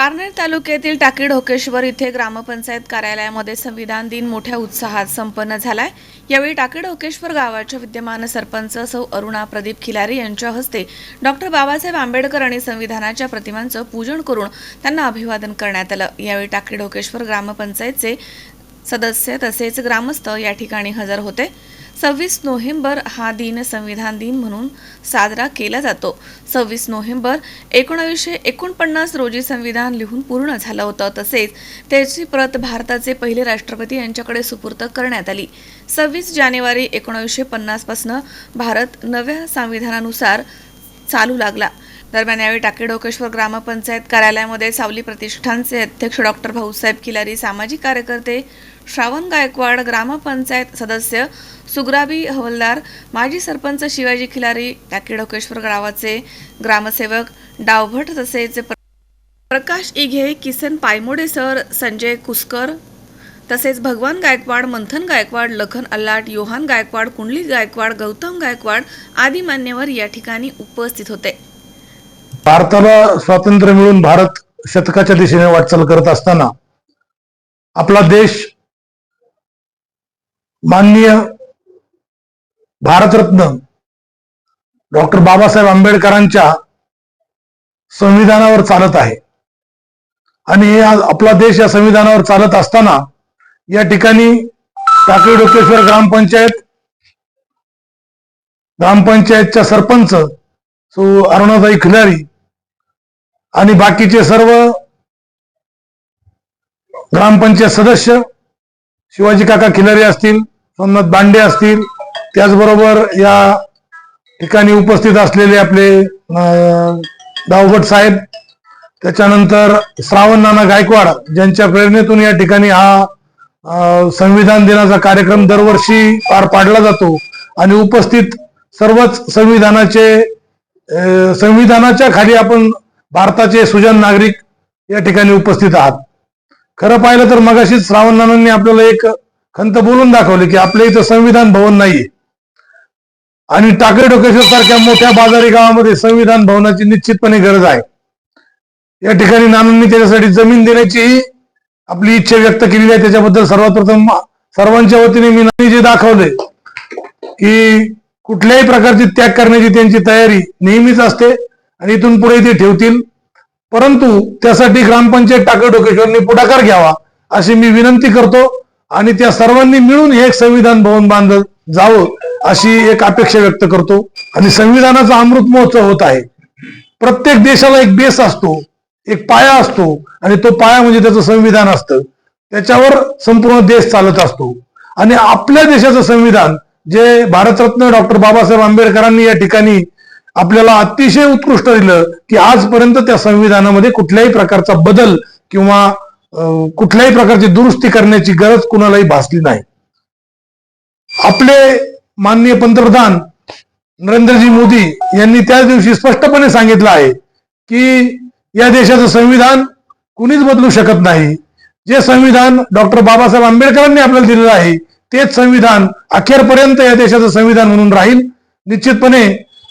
पारनेर तालुक्यातील टाकी ढोकेश्वर इथे ग्रामपंचायत कार्यालयामध्ये संविधान दिन मोठ्या उत्साहात संपन्न झालाय. यावेळी टाकी ढोकेश्वर गावाच्या विद्यमान सरपंच सौ अरुणा प्रदीप खिलारी यांच्या हस्ते डॉक्टर बाबासाहेब आंबेडकर आणि संविधानाच्या प्रतिमांचं पूजन करून त्यांना अभिवादन करण्यात आलं. यावेळी टाकी ढोकेश्वर ग्रामपंचायतचे सदस्य तसेच ग्रामस्थ या ठिकाणी हजर होते. सव्वीस नोव्हेंबर हा दिन संविधान दिन म्हणून साजरा केला जातो. सव्वीस नोव्हेंबर एकोणावीसशे एकोणपन्नास रोजी संविधान लिहून पूर्ण झालं होतं. तसेच त्याची प्रत भारताचे पहिले राष्ट्रपती यांच्याकडे सुपूर्त करण्यात आली. सव्वीस जानेवारी एकोणावीसशे पन्नासपासून भारत नव्या संविधानानुसार चालू लागला. दरम्यान यावेळी टाके डोकेश्वर ग्रामपंचायत कार्यालयामध्ये सावली प्रतिष्ठानचे अध्यक्ष डॉक्टर भाऊसाहेब किलारी सामाजिक कार्यकर्ते श्रावण गायकवाड ग्रामपंचायत सदस्य सुग्राबी हवलदार माजी सरपंच शिवाजी खिलारी टाके डोकेश्वर गावाचे ग्रामसेवक डावभट तसेच प्र- प्रकाश इघे किसन पायमोडे सर संजय कुसकर तसेच भगवान गायकवाड मंथन गायकवाड लखन अल्लाट योहान गायकवाड कुंडली गायकवाड गौतम गायकवाड आदी मान्यवर या ठिकाणी उपस्थित होते. भारताला स्वातंत्र्य मिळून भारत शतकाच्या दिशेने वाटचाल करत असताना आपला देश माननीय भारतरत्न डॉक्टर बाबासाहेब आंबेडकरांच्या संविधानावर चालत आहे. आणि हे आज आपला देश या संविधानावर चालत असताना या ठिकाणी टाकळी डोकेश्वर ग्रामपंचायत ग्रामपंचायतच्या सरपंच सो अरुणाताई खिलारी आणि बाकीचे सर्व ग्रामपंचायत सदस्य शिवाजी काका खिलारी असतील सोमनाथ बांडे असतील त्याचबरोबर या ठिकाणी उपस्थित असलेले आपले दावगट साहेब त्याच्यानंतर श्रावण नाना गायकवाड ज्यांच्या प्रेरणेतून या ठिकाणी हा संविधान दिनाचा कार्यक्रम दरवर्षी पार पाडला जातो आणि उपस्थित सर्वच संविधानाचे संविधानाच्या खाली आपण भारताचे सुजन नागरिक या ठिकाणी उपस्थित आहात. खरं पाहिलं तर मगाशीच श्रावण आपल्याला एक खंत बोलून दाखवली की आपल्या इथं संविधान भवन नाहीये. आणि टाकळी डोकेश्वर सारख्या मोठ्या बाजारी गावामध्ये संविधान भवनाची निश्चितपणे गरज आहे. या ठिकाणी नानांनी त्याच्यासाठी जमीन देण्याची आपली इच्छा व्यक्त केलेली आहे. त्याच्याबद्दल सर्वात प्रथम सर्वांच्या वतीने मी नानी जे दाखवले की कुठल्याही प्रकारची त्याग करण्याची त्यांची तयारी नेहमीच असते. आणि इथून पुढे ते ठेवतील. परंतु त्यासाठी ग्रामपंचायत टाकळ डोकेश्वरनी पुढाकार घ्यावा अशी मी विनंती करतो. आणि त्या सर्वांनी मिळून हे एक संविधान भवन बांधलं जावं अशी एक अपेक्षा व्यक्त करतो. आणि संविधानाचा अमृत महोत्सव होत आहे. प्रत्येक देशाला एक बेस असतो एक पाया असतो. आणि तो पाया म्हणजे त्याचं संविधान असतं. त्याच्यावर संपूर्ण देश चालत असतो. आणि आपल्या देशाचं संविधान जे भारतरत्न डॉक्टर बाबासाहेब आंबेडकरांनी या ठिकाणी आपल्याला अतिशय उत्कृष्ट दिलं की आजपर्यंत त्या संविधानामध्ये कुठल्याही प्रकारचा बदल किंवा कुठल्याही प्रकारची दुरुस्ती करण्याची गरज कुणालाही भासली नाही. आपले माननीय पंतप्रधान नरेंद्रजी मोदी यांनी त्याच दिवशी स्पष्टपणे सांगितलं आहे की या देशाचं संविधान कुणीच बदलू शकत नाही. जे संविधान डॉक्टर बाबासाहेब आंबेडकरांनी आपल्याला दिलेलं आहे तेच संविधान अखेरपर्यंत या देशाचं संविधान म्हणून राहील. निश्चितपणे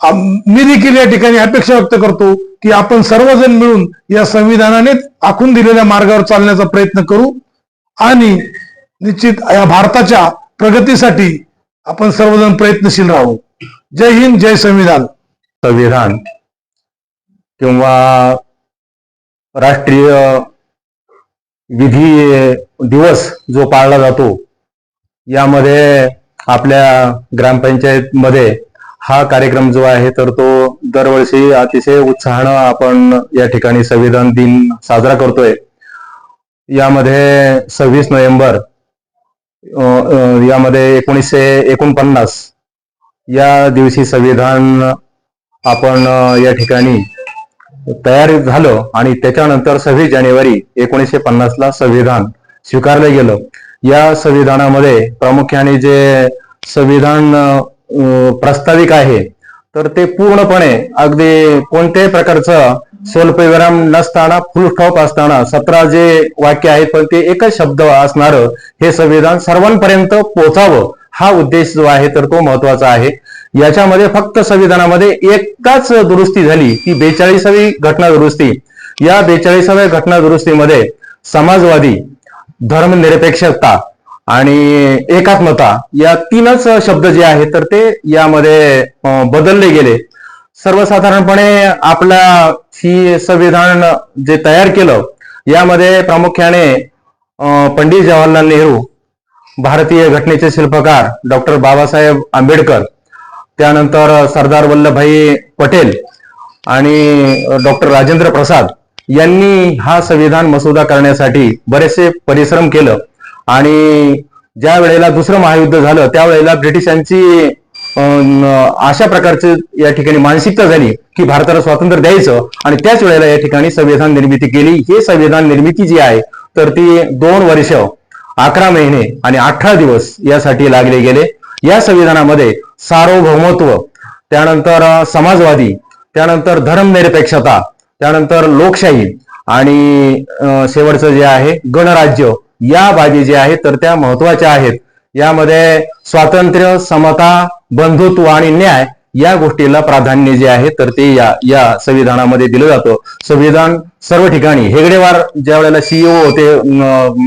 मी देखील या ठिकाणी अपेक्षा व्यक्त करतो की आपण सर्वजण मिळून या संविधानाने आखून दिलेल्या मार्गावर चालण्याचा प्रयत्न करू आणि निश्चित या भारताच्या प्रगतीसाठी आपण सर्वजण प्रयत्नशील राहू. जय हिंद जय संविधान. संविधान किंवा राष्ट्रीय विधी दिवस जो पाळला जातो यामध्ये आपल्या ग्रामपंचायत मध्ये हा कार्यक्रम जो आहे तर तो दरवर्षी अतिशय उत्साहानं आपण या ठिकाणी संविधान दिन साजरा करतोय. यामध्ये सव्वीस नोव्हेंबर यामध्ये एकोणीसशे एकोणपन्नास या दिवशी संविधान आपण या ठिकाणी तयार झालं आणि त्याच्यानंतर सव्वीस जानेवारी एकोणीसशे पन्नासला संविधान स्वीकारलं गेलं. या संविधानामध्ये प्रामुख्याने जे संविधान प्रस्ताविक आहे तर ते पूर्णपणे अगदी कोणत्याही प्रकारचं स्वल्पविराम नसताना फुल स्टॉप असताना सतरा जे वाक्य आहेत पण ते एकच शब्द असणार हे संविधान सर्वांपर्यंत पोहोचावं हा उद्देश जो आहे तर तो महत्त्वाचा आहे. याच्यामध्ये फक्त संविधानामध्ये एकाच दुरुस्ती झाली ती बेचाळीसावी घटना दुरुस्ती या बेचाळीसाव्या घटना दुरुस्तीमध्ये समाजवादी धर्मनिरपेक्षता आणि एकात्मता या तीनच शब्द जे आहेत तर ते यामध्ये बदलले गेले. सर्वसाधारणपणे आपला ही संविधान जे तयार केलं यामध्ये प्रामुख्याने पंडित जवाहरलाल नेहरू भारतीय घटनेचे शिल्पकार डॉक्टर बाबासाहेब आंबेडकर त्यानंतर सरदार वल्लभभाई पटेल आणि डॉक्टर राजेंद्र प्रसाद यांनी हा संविधान मसुदा करण्यासाठी बरेचसे परिश्रम केलं. आणि ज्या वेळेला दुसरं महायुद्ध झालं त्यावेळेला ब्रिटिशांची अशा प्रकारचे या ठिकाणी मानसिकता झाली की भारताला स्वातंत्र्य द्यायचं आणि त्याच वेळेला या ठिकाणी संविधान निर्मिती केली. हे संविधान निर्मिती जी आहे तर ती दोन वर्ष अकरा महिने आणि अठरा दिवस यासाठी लागले गेले. या संविधानामध्ये सार्वभौमत्व त्यानंतर समाजवादी त्यानंतर धर्मनिरपेक्षता त्यानंतर लोकशाही आणि शेवटचं जे आहे गणराज्य या बाबी ज्या आहेत तर त्या महत्त्वाच्या आहेत. यामध्ये स्वातंत्र्य समता बंधुत्व आणि न्याय या गोष्टीला प्राधान्य जे आहे तर ते या या संविधानामध्ये दिलं जातं. संविधान सर्व ठिकाणी हेगडेवार ज्या वेळेला सीईओ होते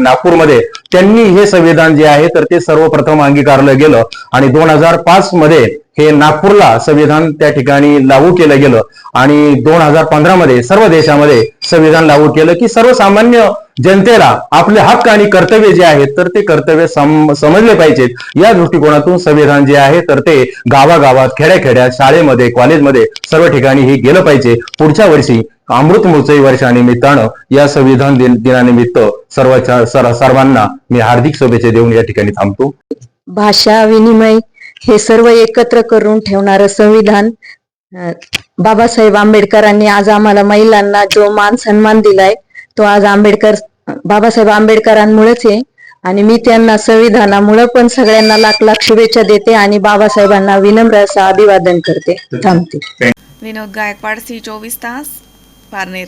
नागपूरमध्ये त्यांनी हे संविधान जे आहे तर ते सर्वप्रथम अंगीकारलं गेलं. आणि दोन हजार पाच मध्ये हे नागपूरला संविधान त्या ठिकाणी लागू केलं गेलं. आणि दोन हजार पंधरामध्ये सर्व देशामध्ये संविधान लागू केलं की सर्वसामान्य जनतेला आपले हक्क आणि कर्तव्य जे आहेत तर ते कर्तव्य सम- समजले पाहिजेत. या दृष्टिकोनातून संविधान जे आहे तर ते गावागावात खेड्याखेड्यात शाळेमध्ये कॉलेजमध्ये सर्व ठिकाणी हे गेलं पाहिजे. पुढच्या वर्षी अमृत महोत्सवी वर्षानिमित्तानं या संविधान दिन दिनानिमित्त सर्व सर- सर्वांना मी हार्दिक शुभेच्छा देऊन या ठिकाणी थांबतो. भाषा विनिमय हे सर्व एकत्र करून ठेवणारं संविधान बाबासाहेब आंबेडकरांनी आज आम्हाला महिलांना जो मान सन्मान दिलाय तो आज आंबेडकर बाबासाहेब आंबेडकरांमुळेच आहे. आणि मी त्यांना संविधानामुळे पण सगळ्यांना लाख लाख शुभेच्छा देते आणि बाबासाहेबांना विनम्र असं अभिवादन करते. थांबते. विनोद गायकवाड सी चोवीस तास पारनेर.